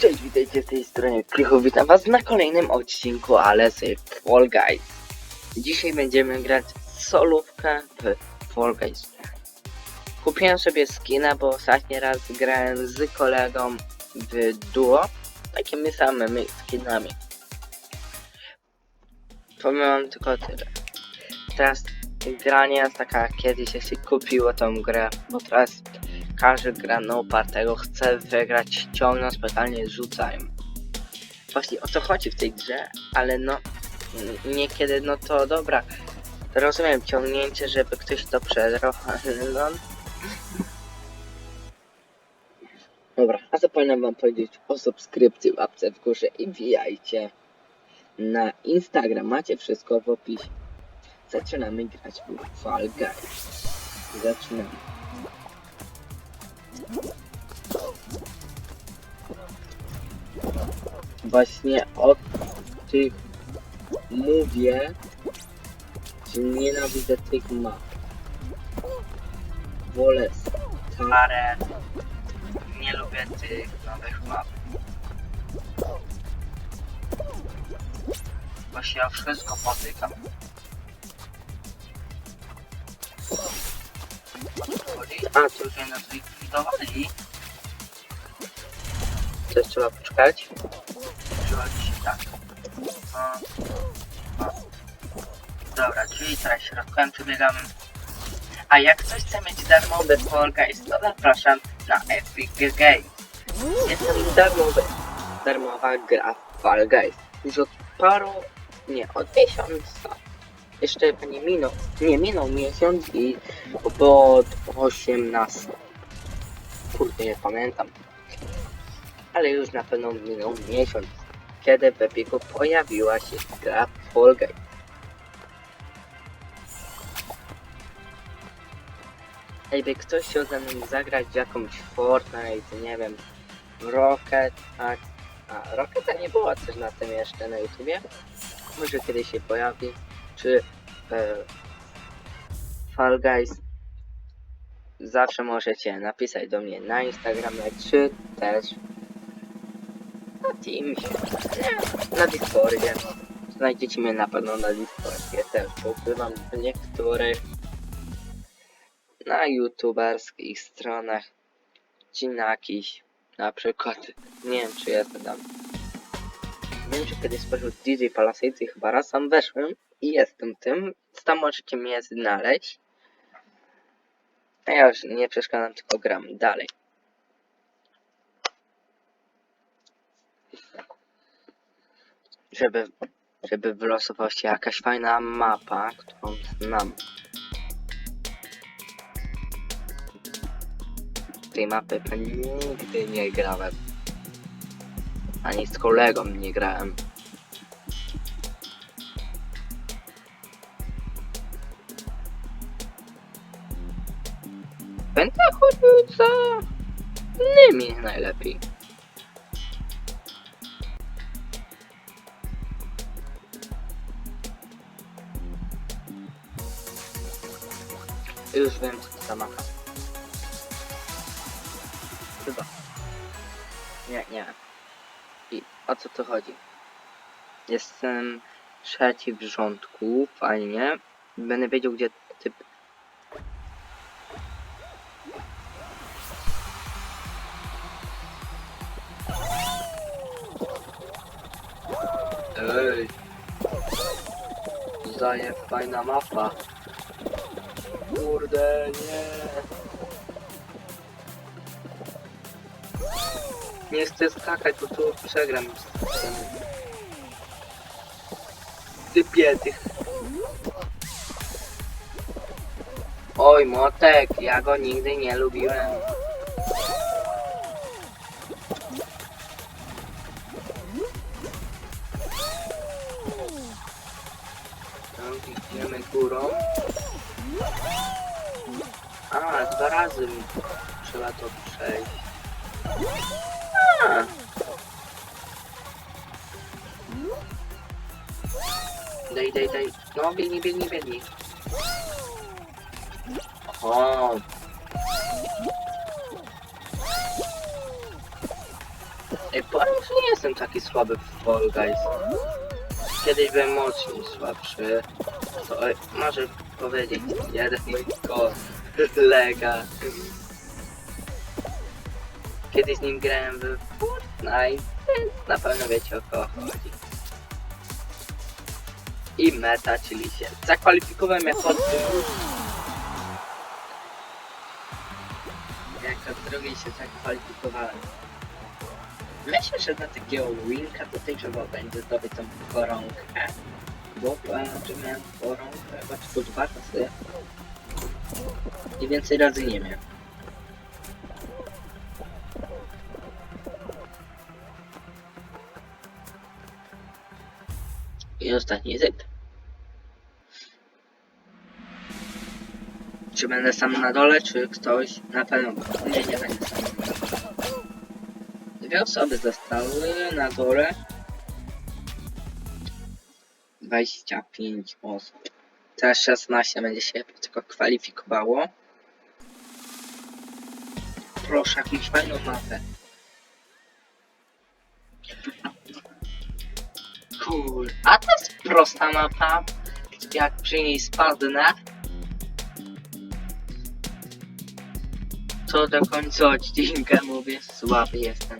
Cześć, witajcie z tej strony Krychu, witam was na kolejnym odcinku, ale z Fall Guys. Dzisiaj będziemy grać solówkę w Fall Guys. Kupiłem sobie skina, bo ostatni raz grałem z kolegą w duo, takimi samymi skinami. Powiem wam tylko tyle. Teraz gra nie jest taka kiedyś, się kupiło tą grę, bo teraz każdy gra na opartego chce wygrać, ściągną, specjalnie rzucają. Właśnie o co chodzi w tej grze, ale no niekiedy no to dobra. Rozumiem ciągnięcie, żeby ktoś to przegrał, ale no. Dobra, a zapominam wam powiedzieć o subskrypcji, łapce w górze i wbijajcie na Instagram. Macie wszystko w opisie. Zaczynamy grać w Fall Guys. Zaczynamy. Właśnie o tych mówię, że nienawidzę tych map. Wolę stare, nie lubię tych nowych map. Właśnie ja wszystko potykam. A, tu już mnie zlikwidowali. Coś trzeba poczekać. Przychodzi tak. O, o. Dobra, czyli teraz środkowym przebiegamy. A jak ktoś chce mieć darmowy Fall Guys, to zapraszam na Epic Games. Jest tam darmowy, darmowa gra Fall Guys. Już od paru, nie, od miesiąca. Jeszcze nie minął, nie minął miesiąc i od 18. Kurde, nie pamiętam ale już na pewno minął miesiąc, kiedy w Epiku pojawiła się gra Fall Guys. Jakby ktoś chciał ze mną zagrać jakąś Fortnite, nie wiem, Rocket, a, a Rocketa nie było coś na tym jeszcze na YouTubie, może kiedyś się pojawi, czy e, Fall Guys, zawsze możecie napisać do mnie na Instagramie, czy też na Teamsie, na Discordzie. Znajdziecie mnie na pewno na Discordzie też, bo ukrywam w niektórych na youtuberskich stronach czy na jakiś, na przykład, nie wiem czy jestem tam. Wiem, że kiedyś spośród DJ i chyba raz tam weszłem i jestem tym, tam możecie mnie znaleźć. Ja już nie przeszkadzam, tylko gram dalej. żeby, żeby wylosowała się jakaś fajna mapa, którą znam. Tej mapy nigdy nie grałem. Ani z kolegą nie grałem. Będę chodził za innymi najlepiej. Już wiem, co to mapa. Chyba. Nie, nie. I o co tu chodzi? Jestem trzeci w rządku, fajnie. Będę wiedział, gdzie typ... Ej! Zaje fajna mapa. Kurde, nie. Nie chcę skakać, bo tu przegram. Typie tych. Oj, motek, ja go nigdy nie lubiłem. Górą. A, dwa razy mi trzeba to przejść. A. Daj, daj, daj. No, biegnij, biegnij, biegnij. O. Ej, powiem już nie jestem taki słaby w Fall Guys. Kiedyś byłem mocniej słabszy. To może powiedzieć jeden mój kolega. Kiedyś z nim grałem w Fortnite, więc na pewno wiecie o kogo chodzi. I meta, czyli się zakwalifikowałem jako. Jako drugi się zakwalifikowałem. Myślę, że dla takiego winka to trzeba będzie zdobyć tą koronkę. Bo pamiętam, że miałem chyba czy dwa razy. I więcej razy nie miałem. I ostatni zyp. Czy będę sam na dole, czy ktoś? Na pewno. Nie, nie będę sam. Dwie osoby zostały na dole. 25 osób. Teraz 16 będzie się tylko kwalifikowało. Proszę, jakąś fajną mapę. Cool. A to jest prosta mapa. Jak przy niej spadnę, to do końca odcinka mówię, słaby jestem.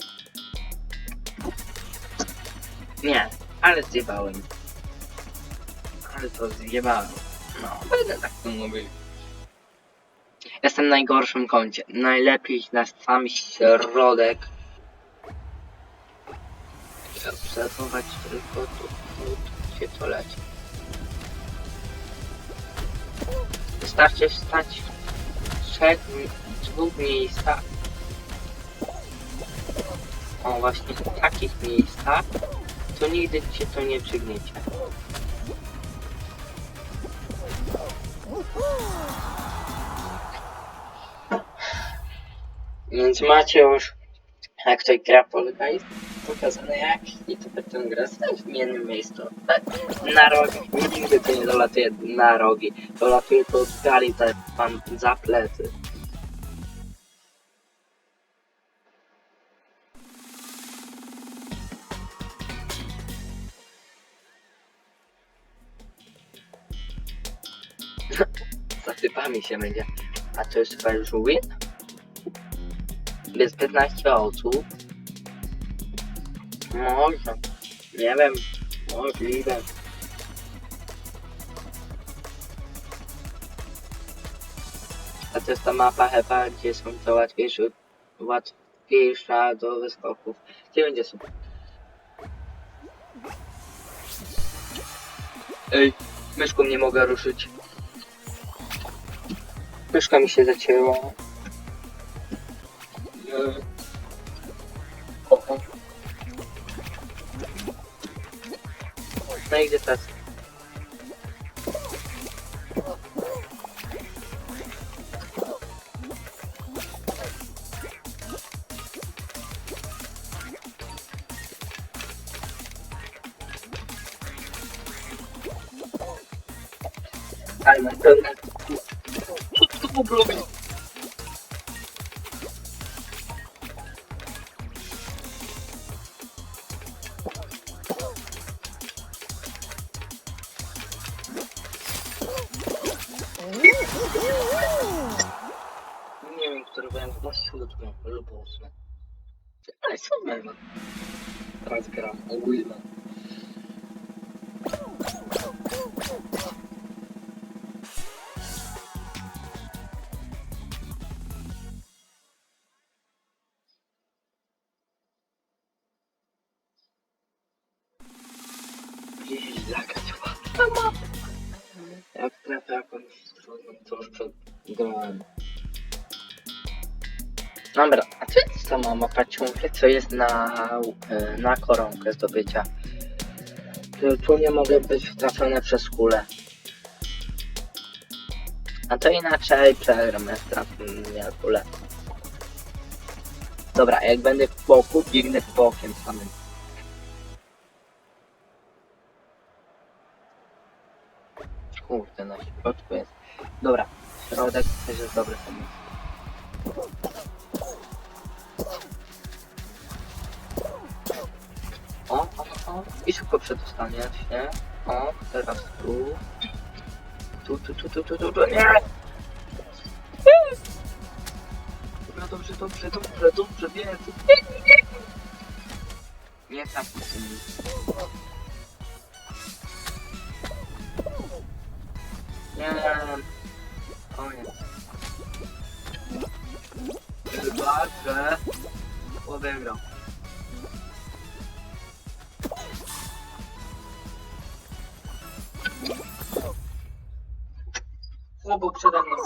Nie, ale zjebałem. Ale to zjebałem. No, będę tak to mówił. Jestem w najgorszym kącie. Najlepiej na sam środek. Chcę obserwować tylko tu, tu, gdzie to leci. Wystarczy stać w trzech, dwóch miejscach. O, właśnie w takich miejscach, to nigdy cię to nie przygniecie. Więc macie już, jak to gra polega, jest pokazane jak i to grę stać w jednym miejscu. Tak, Na rogi. Nigdy to nie dolatuje na rogi. Dolatuje to od gali za, wam za plecy. Za typami się będzie. A to jest chyba już win? Jest 15 osób. Może. Nie wiem. Możliwe. A to jest ta mapa chyba, gdzie są to łatwiejsze, łatwiejsza do wyskoków. Gdzie będzie super? Ej, myszką nie mogę ruszyć. Myszka mi się zacięła. Eee. Oho. No i gdzie teraz? Ale mam Teraz. Gdzieś jakaś ładna mapa. Jak trafię jakąś trudną, to już przegrałem. Dobra, a co jest sama mapa ciągle, co jest na, e, na koronkę zdobycia? Tu- nie mogę być trafiony przez kulę. A to inaczej przegram, jak trafię kulę. Dobra, jak będę w boku, biegnę bokiem samym. Kurde, na środku jest. Dobra, środek też jest dobry pomysł. O, i szybko przedostanie się. O, teraz tu. Tu, tu, tu, tu, tu, tu, tu, nie! Dobra, dobrze, dobrze, dobrze, dobrze, wiem. Nie tak, Nie, koniec. Chyba, że odegrał. Chłopak przede mną.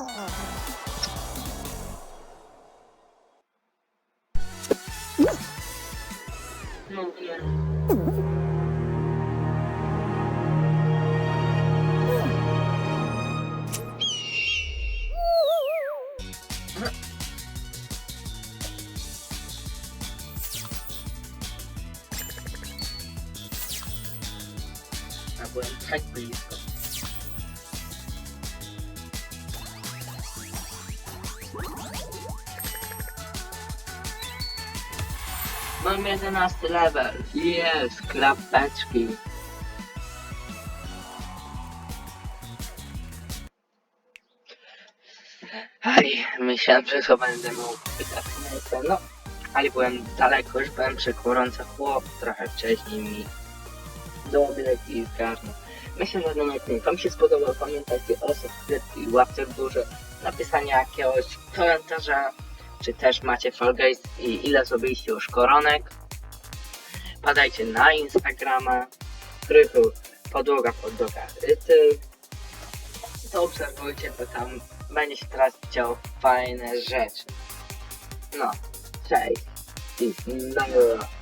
No nie. A byłem tak blisko. Mam 11 level. Jest, klapeczki. Aj, myślałem, że to będę mógł miejsce, no. Ale byłem daleko, już byłem przy chłop, trochę wcześniej mi dobiegł i zgarnął. Myślę, że ten odcinek Wam się spodobał. Pamiętajcie o subskrypcji, łapce w górze, napisania jakiegoś komentarza, czy też macie Fall Guys i ile zrobiliście już koronek. Padajcie na Instagrama, krychu podłoga podłoga ryty. To obserwujcie, bo tam będzie się teraz działo fajne rzeczy. No, cześć i nara.